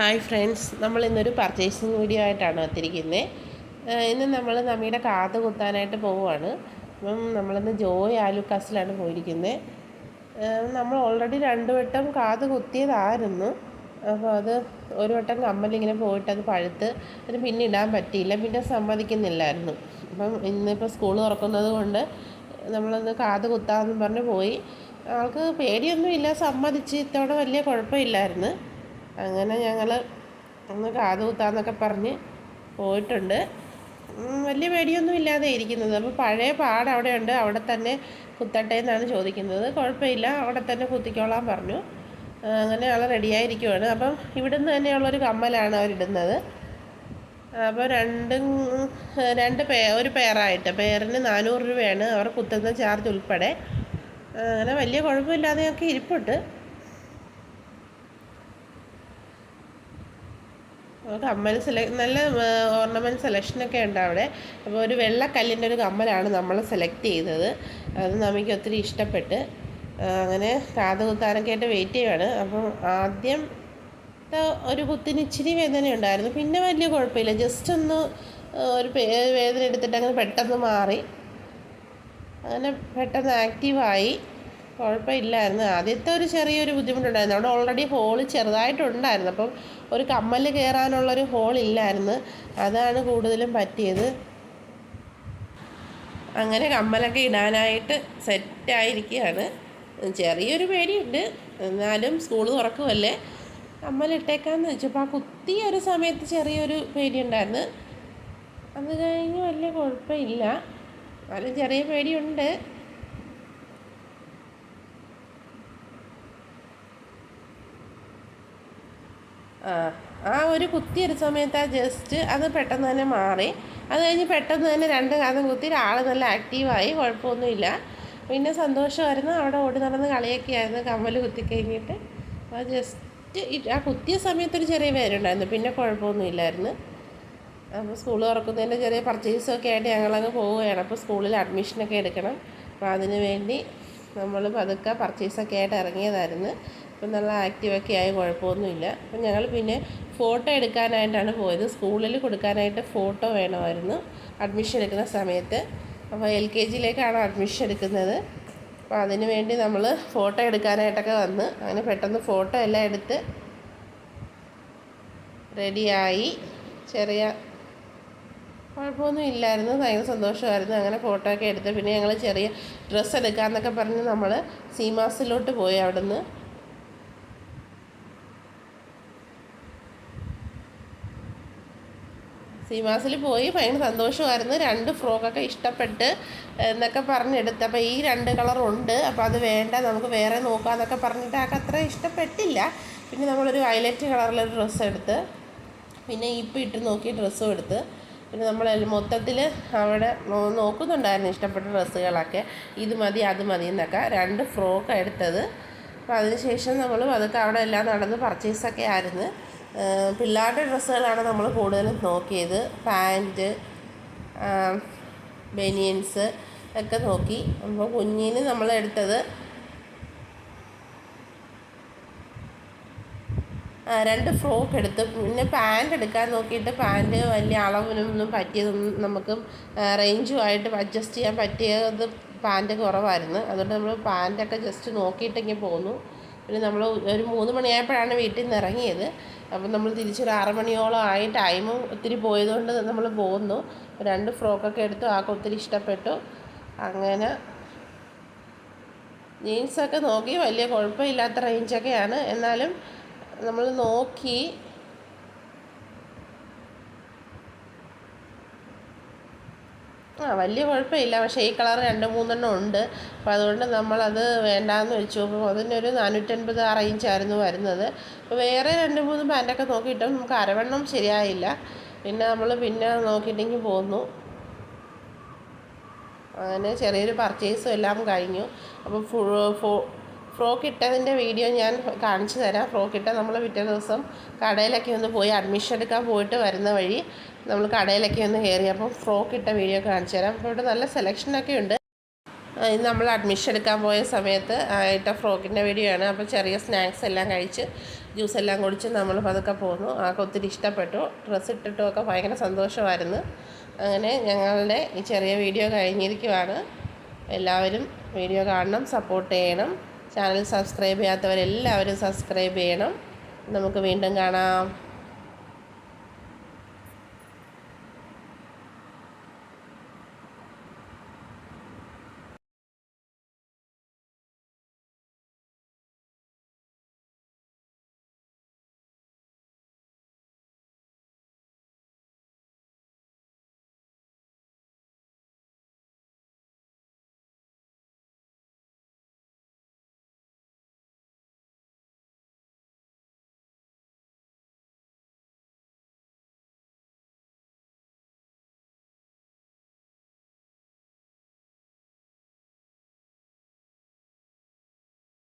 Hi friends നമ്മൾ ഇന്നൊരു purchasing video ആയിട്ടാണ് എത്തിയിരിക്കുന്നത് ഇന്ന് നമ്മൾ നമ്മുടെ കാത് കുത്താനായിട്ട് പോവുകയാണ് അപ്പം നമ്മളിന്ന് ജോയ് ആലുക്കാസിലാണ് പോയിരിക്കുന്നത് നമ്മൾ ഓൾറെഡി രണ്ട് വട്ടം കാത് കുത്തിയതായിരുന്നു. അപ്പോൾ അത് ഒരു വട്ടം കമ്മലിങ്ങനെ പോയിട്ട് അത് പഴുത്ത് അത് പിന്നെ ഇടാൻ പറ്റിയില്ല പിന്നെ സമ്മതിക്കുന്നില്ലായിരുന്നു. അപ്പം ഇന്നിപ്പോൾ സ്കൂൾ തുറക്കുന്നത് കൊണ്ട് നമ്മളൊന്ന് കാത് കുത്താമെന്ന് പറഞ്ഞ് പോയി. ആൾക്ക് പേടിയൊന്നുമില്ല സമ്മതിച്ച് ഇത്തവണ വലിയ കുഴപ്പമില്ലായിരുന്നു. അങ്ങനെ ഞങ്ങൾ ഒന്ന് കാതുകുത്താന്നൊക്കെ പറഞ്ഞ് പോയിട്ടുണ്ട്. വലിയ പേടിയൊന്നും ഇല്ലാതെ ഇരിക്കുന്നത്. അപ്പോൾ പഴയ പാട് അവിടെയുണ്ട്. അവിടെ തന്നെ കുത്തട്ടെ എന്നാണ് ചോദിക്കുന്നത്. കുഴപ്പമില്ല. അവിടെ തന്നെ കുത്തിക്കോളാൻ പറഞ്ഞു. അങ്ങനെ ആൾ റെഡിയായിരിക്കുവാണ്. അപ്പം ഇവിടുന്ന് തന്നെയുള്ളൊരു കമ്മലാണ് അവരിടുന്നത്. അപ്പോൾ രണ്ടും രണ്ട് പേ ഒരു പേറായിട്ട് പെയറിന് നാനൂറ് രൂപയാണ്. അവർ കുത്തുന്ന ചാർജ് ഉൾപ്പെടെ. അങ്ങനെ വലിയ കുഴപ്പമില്ലാതെയൊക്കെ ഇരിപ്പുണ്ട്. കമ്മൽ സെലക് നല്ല ഓർണമെന്റ് സെലക്ഷനൊക്കെ ഉണ്ട് അവിടെ. അപ്പോൾ ഒരു വെള്ളക്കല്ലിന്റെ ഒരു കമ്മലാണ് നമ്മൾ സെലക്ട് ചെയ്തത്. അത് നമുക്ക് ഒത്തിരി ഇഷ്ടപ്പെട്ട് അങ്ങനെ കാത് കുത്താനൊക്കെ ആയിട്ട് വെയിറ്റ് ചെയ്യുകയാണ് അപ്പം ആദ്യം ഒരു കുത്തിന് ഇച്ചിരി വേദന ഉണ്ടായിരുന്നു പിന്നെ വലിയ കുഴപ്പമില്ല. ജസ്റ്റ് ഒന്ന് ഒരു വേദന എടുത്തിട്ട് അങ്ങനെ പെട്ടെന്ന് മാറി. അങ്ങനെ പെട്ടെന്ന് ആക്റ്റീവായി കുഴപ്പമില്ലായിരുന്നു. ആദ്യത്തെ ഒരു ചെറിയൊരു ബുദ്ധിമുട്ടുണ്ടായിരുന്നു. അവിടെ ഓൾറെഡി ഹോൾ ചെറുതായിട്ടുണ്ടായിരുന്നു. അപ്പം ഒരു കമ്മൽ കയറാനുള്ളൊരു ഹോൾ ഇല്ലായിരുന്നു. അതാണ് കൂടുതലും പറ്റിയത്. അങ്ങനെ കമ്മലൊക്കെ ഇടാനായിട്ട് സെറ്റായിരിക്കുകയാണ് ചെറിയൊരു പേടിയുണ്ട്. എന്നാലും സ്കൂൾ തുറക്കുമല്ലേ കമ്മലിട്ടേക്കാന്ന് വെച്ചപ്പോൾ ആ കുത്തിയ ഒരു സമയത്ത് ചെറിയൊരു പേടിയുണ്ടായിരുന്നു. അത് കഴിഞ്ഞ് വലിയ കുഴപ്പമില്ല. എന്നാലും ചെറിയ പേടിയുണ്ട്. ആ ഒരു കുത്തിയൊരു സമയത്ത് ആ ജസ്റ്റ് അത് പെട്ടെന്ന് തന്നെ മാറി. അത് കഴിഞ്ഞ് പെട്ടെന്ന് തന്നെ രണ്ട് കാതം കുത്തി ആൾ നല്ല ആക്റ്റീവായി കുഴപ്പമൊന്നുമില്ല. പിന്നെ സന്തോഷമായിരുന്നു. അവിടെ ഓടി നടന്ന് കളിയൊക്കെ ആയിരുന്നു. കമ്മൽ കുത്തി കഴിഞ്ഞിട്ട് ജസ്റ്റ് ആ കുത്തിയ സമയത്തൊരു ചെറിയ പേരുണ്ടായിരുന്നു. പിന്നെ കുഴപ്പമൊന്നുമില്ലായിരുന്നു. അപ്പോൾ സ്കൂൾ തുറക്കുന്നതിന്റെ ചെറിയ പർച്ചേസൊക്കെ ആയിട്ട് ഞങ്ങളങ്ങ് പോവുകയാണ്. അപ്പോൾ സ്കൂളിൽ അഡ്മിഷനൊക്കെ എടുക്കണം. അപ്പോൾ അതിന് വേണ്ടി നമ്മൾ പതുക്കെ പർച്ചേസൊക്കെ ആയിട്ട് ഇറങ്ങിയതായിരുന്നു. അപ്പം നല്ല ആക്റ്റീവൊക്കെ ആയി കുഴപ്പമൊന്നുമില്ല. അപ്പം ഞങ്ങൾ പിന്നെ ഫോട്ടോ എടുക്കാനായിട്ടാണ് പോയത്. സ്കൂളിൽ കൊടുക്കാനായിട്ട് ഫോട്ടോ വേണമായിരുന്നു. അഡ്മിഷൻ എടുക്കുന്ന സമയത്ത്. അപ്പോൾ എൽ കെ ജിയിലേക്കാണ് അഡ്മിഷൻ എടുക്കുന്നത്. അപ്പോൾ അതിന് വേണ്ടി നമ്മൾ ഫോട്ടോ എടുക്കാനായിട്ടൊക്കെ വന്ന്. അങ്ങനെ പെട്ടെന്ന് ഫോട്ടോ എല്ലാം എടുത്ത് റെഡിയായി ചെറിയ കുഴപ്പമൊന്നും ഇല്ലായിരുന്നു ഭയങ്കര സന്തോഷമായിരുന്നു. അങ്ങനെ ഫോട്ടോ ഒക്കെ എടുത്ത് പിന്നെ ഞങ്ങൾ ചെറിയ ഡ്രസ്സ് എടുക്കാമെന്നൊക്കെ പറഞ്ഞ് നമ്മൾ സീമാസിലോട്ട് പോയി അവിടുന്ന്. സീമാസിൽ പോയി. ഭയങ്കര സന്തോഷമായിരുന്നു. രണ്ട് ഫ്രോക്കൊക്കെ ഇഷ്ടപ്പെട്ട് എന്നൊക്കെ പറഞ്ഞെടുത്ത്. അപ്പോൾ ഈ രണ്ട് കളറുണ്ട്. അപ്പോൾ അത് വേണ്ട നമുക്ക് വേറെ നോക്കാം എന്നൊക്കെ പറഞ്ഞിട്ട് ആൾക്ക് അത്ര ഇഷ്ടപ്പെട്ടില്ല. പിന്നെ നമ്മളൊരു വയലറ്റ് കളറിലൊരു ഡ്രസ്സ് എടുത്ത്. പിന്നെ ഇപ്പം ഇട്ട് നോക്കി ഡ്രസ്സും എടുത്ത്. പിന്നെ നമ്മൾ മൊത്തത്തിൽ അവിടെ നോക്കുന്നുണ്ടായിരുന്നു ഇഷ്ടപ്പെട്ട ഡ്രസ്സുകളൊക്കെ. ഇത് മതി അത് മതി എന്നൊക്കെ. രണ്ട് ഫ്രോക്ക് എടുത്തത്. അപ്പോൾ അതിനുശേഷം നമ്മൾ അതൊക്കെ അവിടെ എല്ലാം നടന്ന് പർച്ചേസൊക്കെ ആയിരുന്നു. പിള്ളേരുടെ ഡ്രസ്സുകളാണ് നമ്മൾ കൂടുതലും നോക്കിയത്. പാന്റ് ബനിയൻസ് ഒക്കെ നോക്കി. അപ്പോൾ കുഞ്ഞിന് നമ്മൾ രണ്ട് ഫ്രോക്ക് എടുത്ത് പിന്നെ പാന്റ് എടുക്കാൻ നോക്കിയിട്ട് പാന്റ് വലിയ അളവിനൊന്നും പറ്റിയതൊന്നും നമുക്ക് റേഞ്ചുമായിട്ട് അഡ്ജസ്റ്റ് ചെയ്യാൻ പറ്റിയത് പാന്റ് കുറവായിരുന്നു. അതുകൊണ്ട് നമ്മൾ പാന്റൊക്കെ ജസ്റ്റ് നോക്കിയിട്ടെങ്കിൽ പോന്നു. പിന്നെ നമ്മൾ ഒരു മൂന്ന് മണിയായപ്പോഴാണ് വീട്ടിൽ നിന്ന് ഇറങ്ങിയത്. അപ്പം നമ്മൾ തിരിച്ചൊരു ആറ് മണിയോളം ആയി ടൈമും ഒത്തിരി പോയതുകൊണ്ട് നമ്മൾ പോന്നു. രണ്ട് ഫ്രോക്കൊക്കെ എടുത്തു ആൾക്ക് ഒത്തിരി ഇഷ്ടപ്പെട്ടു. അങ്ങനെ ജീൻസൊക്കെ നോക്കി വലിയ കുഴപ്പമില്ലാത്ത റേഞ്ചൊക്കെയാണ്. എന്നാലും നമ്മൾ നോക്കി. ആ വലിയ കുഴപ്പമില്ല. പക്ഷേ ഈ കളർ രണ്ട് മൂന്നെണ്ണം ഉണ്ട്. അപ്പോൾ അതുകൊണ്ട് നമ്മളത് വേണ്ടാന്ന് വെച്ചു. അപ്പോൾ അതിനൊരു നാനൂറ്റൻപത് ആ റേഞ്ചായിരുന്നു വരുന്നത്. അപ്പോൾ വേറെ രണ്ട് മൂന്ന് പാന്റൊക്കെ നോക്കിയിട്ടും നമുക്ക് അരവണ്ണം ശരിയായില്ല. പിന്നെ നമ്മൾ പിന്നെ നോക്കിയിട്ടെങ്കിൽ പോന്നു. അങ്ങനെ ചെറിയൊരു പർച്ചേസും എല്ലാം കഴിഞ്ഞു. അപ്പോൾ ഫു ഫ്രോക്ക് ഇട്ടതിന്റെ വീഡിയോ ഞാൻ കാണിച്ചു തരാം. ഫ്രോക്ക് ഇട്ട നമ്മൾ പിറ്റേ ദിവസം കടയിലൊക്കെ ഒന്ന് പോയി അഡ്മിഷൻ എടുക്കാൻ പോയിട്ട് വരുന്ന വഴി നമ്മൾ കടയിലൊക്കെ ഒന്ന് കയറി അപ്പം ഫ്രോക്ക് ഇട്ട വീഡിയോ കാണിച്ചു തരാം. അപ്പോൾ ഇവിടെ നല്ല സെലക്ഷനൊക്കെ ഉണ്ട്. നമ്മൾ അഡ്മിഷൻ എടുക്കാൻ പോയ സമയത്ത് ഇട്ട ഫ്രോക്കിന്റെ വീഡിയോ ആണ്. അപ്പോൾ ചെറിയ സ്നാക്സ് എല്ലാം കഴിച്ച് ജ്യൂസ് എല്ലാം കുടിച്ച് നമ്മൾ പതുക്കെ പോന്നു. ആൾക്ക് ഒത്തിരി ഇഷ്ടപ്പെട്ടു. ഡ്രസ്സ് ഇട്ടിട്ടുമൊക്കെ ഭയങ്കര സന്തോഷമായിരുന്നു. അങ്ങനെ ഞങ്ങളുടെ ഈ ചെറിയ വീഡിയോ കഴിഞ്ഞിരിക്കുവാണ്. എല്ലാവരും വീഡിയോ കാണണം സപ്പോർട്ട് ചെയ്യണം. ചാനൽ സബ്സ്ക്രൈബ് ചെയ്യാത്തവരെല്ലാവരും സബ്സ്ക്രൈബ് ചെയ്യണം. നമുക്ക് വീണ്ടും കാണാം.